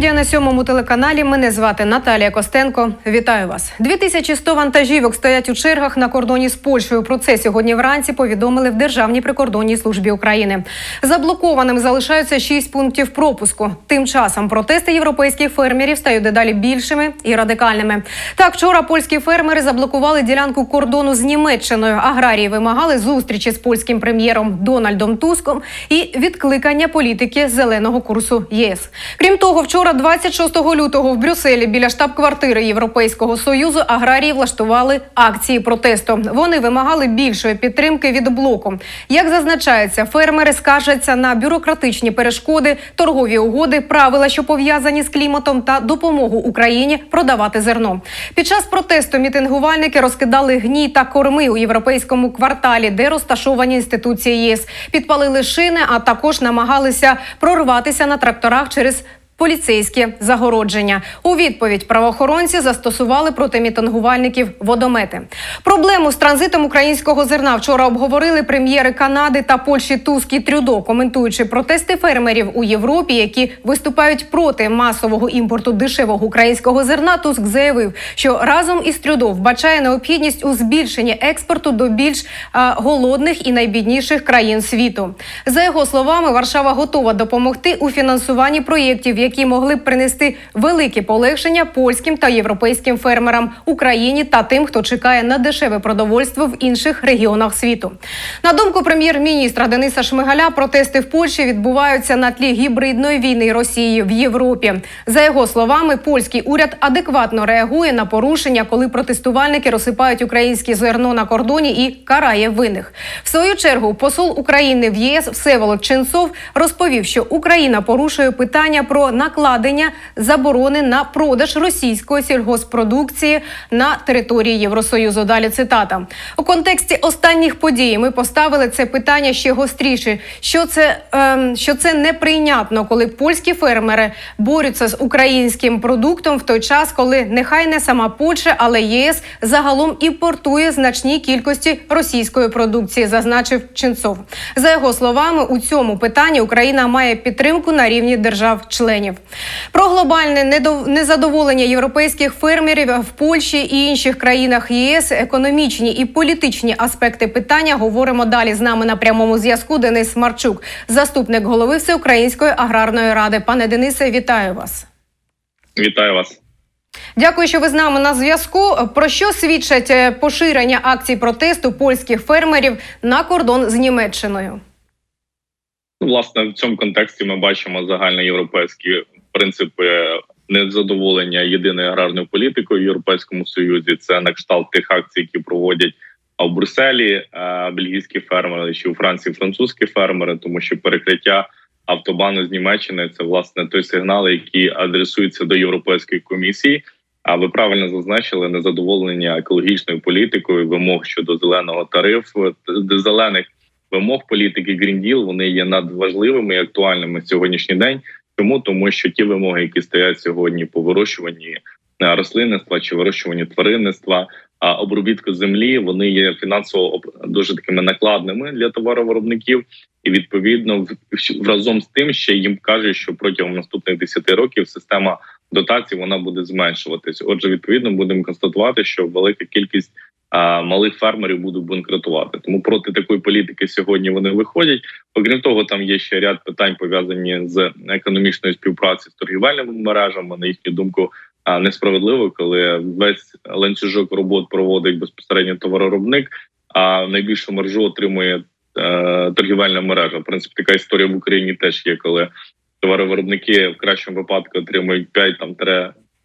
Студія на сьомому телеканалі. Мене звати Наталія Костенко. Вітаю вас. 2100 вантажівок стоять у чергах на кордоні з Польщею. Про це сьогодні вранці повідомили в Державній прикордонній службі України. Заблокованим залишаються шість пунктів пропуску. Тим часом протести європейських фермерів стають дедалі більшими і радикальними. Так, вчора польські фермери заблокували ділянку кордону з Німеччиною. Аграрії вимагали зустрічі з польським прем'єром Дональдом Туском і відкликання політики зеленого курсу ЄС. Крім того, вчора, 26 лютого, в Брюсселі біля штаб-квартири Європейського союзу аграрії влаштували акції протесту. Вони вимагали більшої підтримки від блоку. Як зазначається, фермери скаржаться на бюрократичні перешкоди, торгові угоди, правила, що пов'язані з кліматом, та допомогу Україні продавати зерно. Під час протесту мітингувальники розкидали гній та корми у європейському кварталі, де розташовані інституції єС. Підпалили шини, а також намагалися прорватися на тракторах через поліцейські загородження. У відповідь правоохоронці застосували проти мітингувальників водомети. Проблему з транзитом українського зерна вчора обговорили прем'єри Канади та Польщі Туск і Трюдо, коментуючи протести фермерів у Європі, які виступають проти масового імпорту дешевого українського зерна. Туск заявив, що разом із Трюдо вбачає необхідність у збільшенні експорту до більш а, голодних і найбідніших країн світу. За його словами, Варшава готова допомогти у фінансуванні проєктів, які могли б принести велике полегшення польським та європейським фермерам Україні та тим, хто чекає на дешеве продовольство в інших регіонах світу. На думку прем'єр-міністра Дениса Шмигаля, протести в Польщі відбуваються на тлі гібридної війни Росії в Європі. За його словами, польський уряд адекватно реагує на порушення, коли протестувальники розсипають українське зерно на кордоні і карає винних. В свою чергу посол України в ЄС Всеволод Ченцов розповів, що Україна порушує питання про накладення заборони на продаж російської сільгоспродукції на території Євросоюзу. Далі цитата у контексті останніх подій. Ми поставили це питання ще гостріше. Що це, ем, що це неприйнятно, коли польські фермери борються з українським продуктом в той час, коли нехай не сама Польща, але ЄС загалом імпортує значні кількості російської продукції, зазначив Ченцов. За його словами, у цьому питанні Україна має підтримку на рівні держав-членів. Про глобальне незадоволення європейських фермерів в Польщі і інших країнах ЄС, економічні і політичні аспекти питання говоримо далі. З нами на прямому зв'язку Денис Марчук, заступник голови Всеукраїнської аграрної ради. Пане Денисе, вітаю вас. Вітаю вас. Дякую, що ви з нами на зв'язку. Про що свідчать е, поширення акцій протесту польських фермерів на кордон з Німеччиною? Власне, в цьому контексті ми бачимо загальноєвропейські принципи незадоволення єдиною аграрною політикою в Європейському Союзі. Це на кшталт тих акцій, які проводять а в Брюсселі бельгійські фермери, чи у Франції французькі фермери, тому що перекриття автобану з Німеччини це власне той сигнал, який адресується до Європейської комісії. А ви правильно зазначили незадоволення екологічною політикою, вимог щодо зеленого тарифу, зелених вимог політики Deal, вони є надважливими і актуальними сьогоднішній день. Чому тому, що ті вимоги, які стоять сьогодні по вирощуванні е, рослинництва чи вирощуванні тваринництва, а обробітку землі, вони є фінансово дуже такими накладними для товаровиробників, і відповідно в- разом з тим ще їм кажуть, що протягом наступних 10 років система дотацій вона буде зменшуватись. Отже, відповідно, будемо констатувати, що велика кількість а, малих фермерів будуть банкрутувати. Тому проти такої політики сьогодні вони виходять. Окрім того, там є ще ряд питань пов'язані з економічною співпрацею з торгівельними мережами. На їхню думку, несправедливо, коли весь ланцюжок робот проводить безпосередньо товароробник, а найбільшу маржу отримує е, торгівельна мережа. В принципі, така історія в Україні теж є, коли товаровиробники в кращому випадку отримують 5 там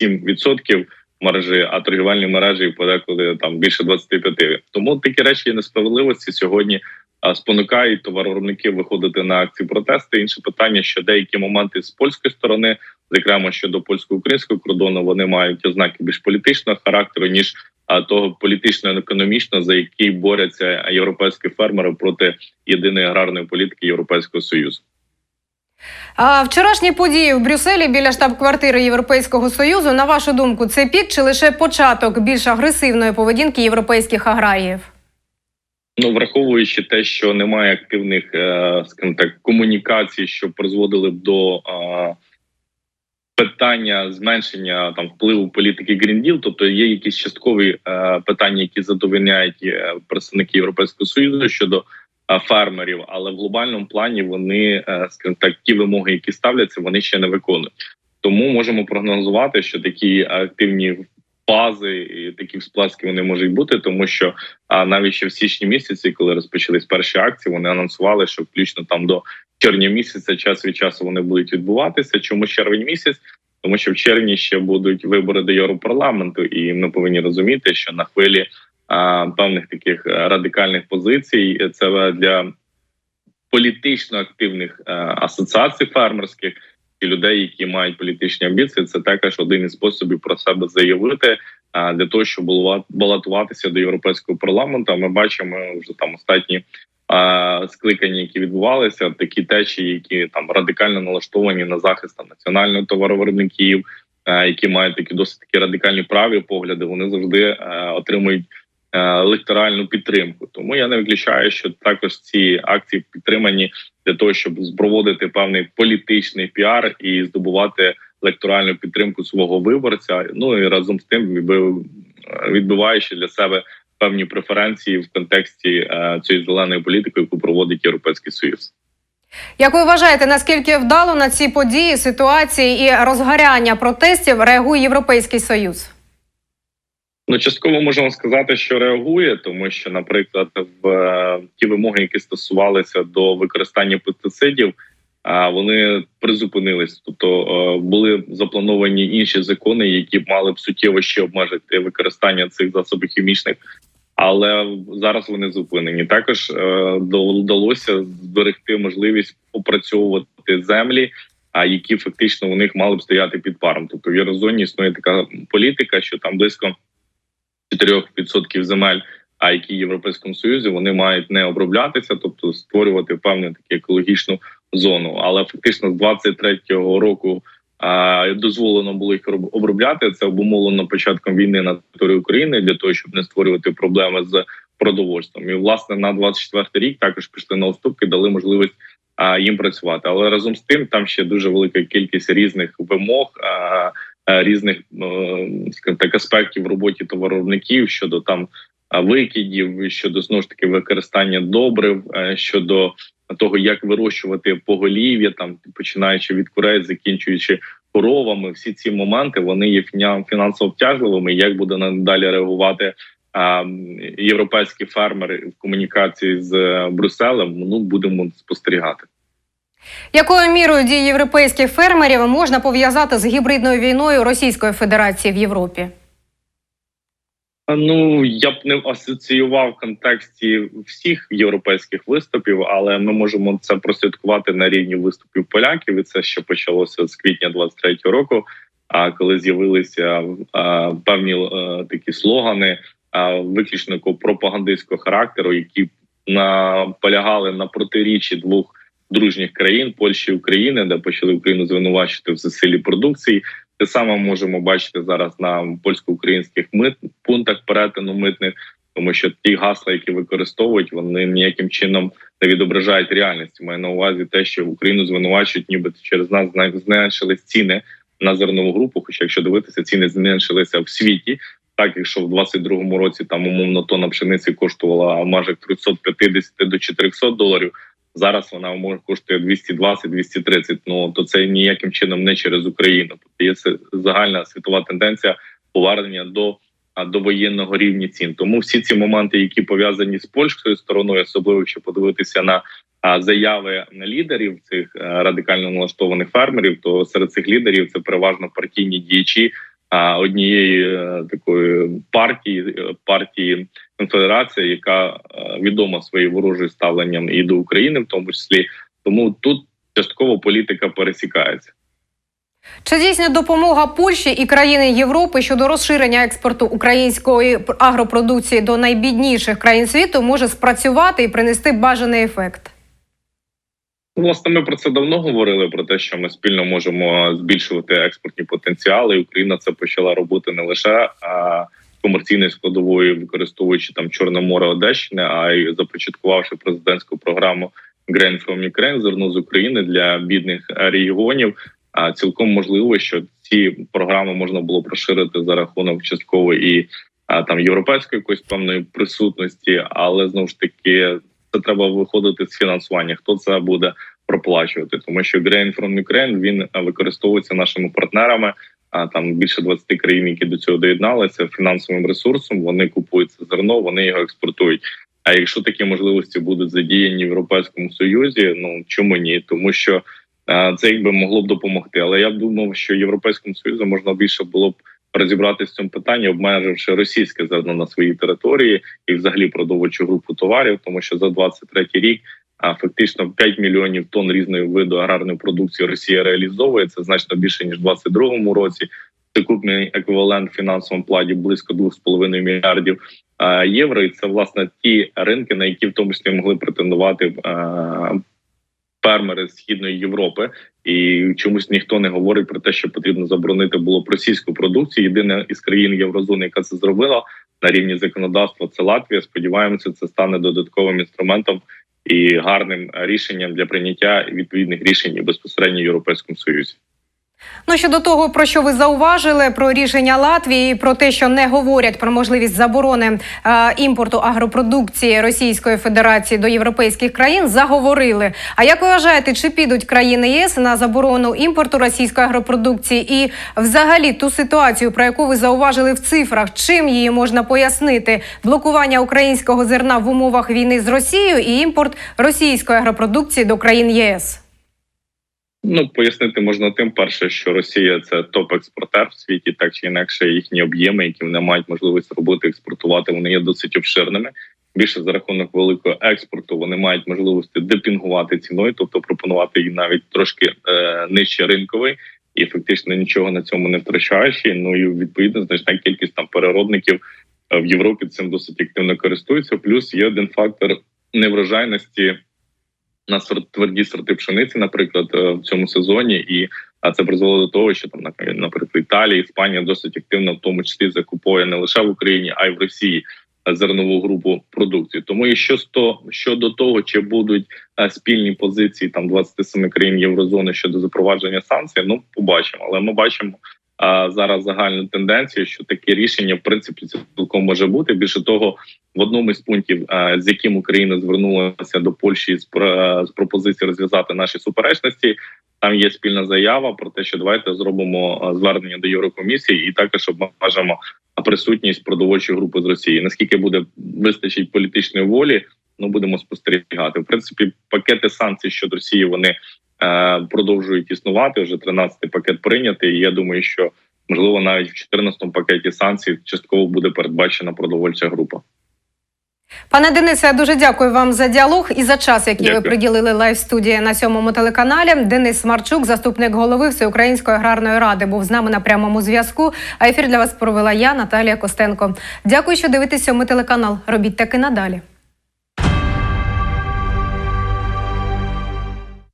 7% маржі, а торгівельні мережі подекуди там більше 25%. Тому такі речі несправедливості сьогодні спонукають товаровиробників виходити на акції протести. Інше питання, що деякі моменти з польської сторони, зокрема щодо польсько-українського кордону, вони мають ознаки більш політичного характеру ніж того політично-економічного, за який борються європейські фермери проти єдиної аграрної політики Європейського союзу. А вчорашні події в Брюсселі біля штаб-квартири Європейського союзу, на вашу думку, це пік чи лише початок більш агресивної поведінки європейських аграріїв? Ну, враховуючи те, що немає активних, е, скажімо так, комунікацій, що призводили б до е, питання зменшення там впливу політики Deal, тобто є якісь часткові е, питання, які задовольняють представники Європейського союзу щодо фермерів, але в глобальному плані вони, е, скажімо так, ті вимоги, які ставляться, вони ще не виконують. Тому можемо прогнозувати, що такі активні бази і такі всплески вони можуть бути, тому що а навіть ще в січні місяці, коли розпочались перші акції, вони анонсували, що включно там до червня місяця час від часу вони будуть відбуватися. Чому червень місяць? Тому що в червні ще будуть вибори до Європарламенту, і ми повинні розуміти, що на хвилі певних таких е, радикальних позицій це для політично активних е, асоціацій фермерських і людей, які мають політичні амбіції, це також один із способів про себе заявити для того, щоб балотуватися до європейського парламенту. Ми бачимо вже там останні скликання, які відбувалися, такі течії, які там радикально налаштовані на захист там, національних товаровиробників, які мають такі досить такі радикальні праві погляди. Вони завжди а, отримують. Е, Електоральну підтримку, тому я не виключаю, що також ці акції підтримані для того, щоб проводити певний політичний піар і здобувати електоральну підтримку свого виборця. Ну і разом з тим відбив- відбиваючи для себе певні преференції в контексті е, цієї зеленої політики, яку проводить Європейський Союз. Як ви вважаєте, наскільки вдало на ці події, ситуації і розгоряння протестів реагує Європейський Союз? Ну, частково можемо сказати, що реагує, тому що, наприклад, в е, ті вимоги, які стосувалися до використання пестицидів, вони призупинились. Тобто е, були заплановані інші закони, які мали б суттєво ще обмежити використання цих засобів хімічних, але зараз вони зупинені. Також е, вдалося зберегти можливість опрацьовувати землі. А які фактично у них мали б стояти під паром. Тобто в Єврозоні існує така політика, що там близько 4% земель, а які в Європейському Союзі вони мають не оброблятися, тобто створювати певну таку екологічну зону. Але фактично з 23-го року а, дозволено було їх обробляти. Це обумовлено початком війни на території України для того, щоб не створювати проблеми з продовольством. І власне на 24-й рік також пішли на уступки, дали можливість. Їм працювати, але разом з тим там ще дуже велика кількість різних вимог, а, різних е, так аспектів в роботі товаровиробників щодо там е, викидів, щодо знову ж таки використання добрив, е, щодо того, як вирощувати поголів'я, там починаючи від курей, закінчуючи коровами. Всі ці моменти вони є фінансово втяжливими. Як буде надалі реагувати європейські фермери в комунікації з е, Брюсселем? Ну будемо спостерігати. Якою мірою дії європейських фермерів можна пов'язати з гібридною війною Російської Федерації в Європі? Ну я б не асоціював в контексті всіх європейських виступів, але ми можемо це прослідкувати на рівні виступів поляків. І це ще почалося з квітня 23-го року. А коли з'явилися певні такі слогани, виключно пропагандистського характеру, які наполягали на протиріччі двох дружніх країн Польщі і України, де почали Україну звинувачити в засилі продукції. Те саме можемо бачити зараз на польсько-українських мит пунктах перетину митних, тому що ті гасла, які використовують, вони ніяким чином не відображають реальності. Маю на увазі те, що Україну звинувачують, ніби через нас зменшились ціни на зернову групу. Хоча, якщо дивитися, ціни зменшилися в світі. Так, якщо в 22-му році там умовно тонна пшениці коштувала майже 350 до 400 доларів. Зараз вона може коштує 220-230, Ну то це ніяким чином не через Україну. Тобто є це загальна світова тенденція повернення до до воєнного рівня цін. Тому всі ці моменти, які пов'язані з польською стороною, особливо якщо подивитися на заяви лідерів цих е, радикально налаштованих фермерів, то серед цих лідерів це переважно партійні діячі однієї е, такої партії е, партії конфедерація, яка е, відома своїм ворожим ставленням і до України, в тому числі. Тому тут частково політика пересікається. Чи дійсна допомога Польщі і країни Європи щодо розширення експорту української агропродукції до найбідніших країн світу може спрацювати і принести бажаний ефект? Власне, ми про це давно говорили про те, що ми спільно можемо збільшувати експортні потенціали. І Україна це почала робити не лише а, комерційною складовою, використовуючи там Чорне море Одещини, а й започаткувавши президентську програму Grain from Ukraine, зерно з України для бідних регіонів. А цілком можливо, що ці програми можна було розширити за рахунок частково і там європейської якоїсь певної присутності, але знову ж таки це треба виходити з фінансування. Хто це буде проплачувати? Тому що Grain from Ukraine, він використовується нашими партнерами. А там більше 20 країн, які до цього доєдналися фінансовим ресурсом. Вони купують це зерно, вони його експортують. А якщо такі можливості будуть задіяні в Європейському Союзі, ну чому ні? Тому що це якби могло б допомогти. Але я б думав, що європейському союзу можна більше було б розібратися в цьому питанні, обмеживши російське зерно на своїй території і взагалі продовольчу групу товарів, тому що за 23 рік. А фактично 5 мільйонів тонн різної виду аграрної продукції Росія реалізовує це значно більше ніж в 22 році. Сукупний еквівалент фінансовому плані близько 2,5 мільярдів євро. І це власне ті ринки, на які в тому числі могли претендувати фермери східної Європи. І чомусь ніхто не говорить про те, що потрібно заборонити було б російську продукцію. Єдина із країн Єврозони, яка це зробила на рівні законодавства, це Латвія. Сподіваємося, це стане додатковим інструментом і гарним рішенням для прийняття відповідних рішень безпосередньо в Європейському Союзі. Ну щодо того, про що ви зауважили, про рішення Латвії, про те, що не говорять про можливість заборони е, імпорту агропродукції Російської Федерації до європейських країн, заговорили. А як ви вважаєте, чи підуть країни ЄС на заборону імпорту російської агропродукції? І, взагалі, ту ситуацію, про яку ви зауважили в цифрах, чим її можна пояснити? Блокування українського зерна в умовах війни з Росією і імпорт російської агропродукції до країн ЄС? Ну пояснити можна тим, перше, що Росія це топ-експортер в світі, так чи інакше їхні об'єми, які вони мають можливість робити, експортувати, вони є досить обширними. Більше за рахунок великого експорту вони мають можливості депінгувати ціною, тобто пропонувати їй навіть трошки е, нижче ринковий, і фактично нічого на цьому не втрачаєш. І, ну і відповідно значна кількість там переробників е, в Європі цим досить активно користуються. Плюс є один фактор неврожайності на тверді сорти пшениці, наприклад, е, в цьому сезоні, і а це призвело до того, що там наприклад, Італія, Іспанія досить активно, в тому числі закуповує не лише в Україні, а й в Росії е, зернову групу продукції. Тому і що сто щодо того, чи будуть е, спільні позиції там 27 країн єврозони щодо запровадження санкцій, ну побачимо. Але ми бачимо зараз загальну тенденцію, що таке рішення в принципі цілком може бути. Більше того, в одному із пунктів, з яким Україна звернулася до Польщі з, про- з пропозицією розв'язати наші суперечності. Там є спільна заява про те, що давайте зробимо звернення до Єврокомісії і також обмежимо присутність продовольчої групи з Росії. Наскільки буде вистачить політичної волі, ну будемо спостерігати. В принципі, пакети санкцій щодо Росії вони продовжують існувати. Вже 13-й пакет прийнятий. І я думаю, що можливо навіть в 14-му пакеті санкцій частково буде передбачена продовольча група. Пане Денисе, я дуже дякую вам за діалог і за час, який ви приділили лайв студії на сьомому телеканалі. Денис Марчук, заступник голови Всеукраїнської аграрної ради, був з нами на прямому зв'язку. А ефір для вас провела я, Наталія Костенко. Дякую, що дивитесь сьомий телеканал. Робіть таки надалі.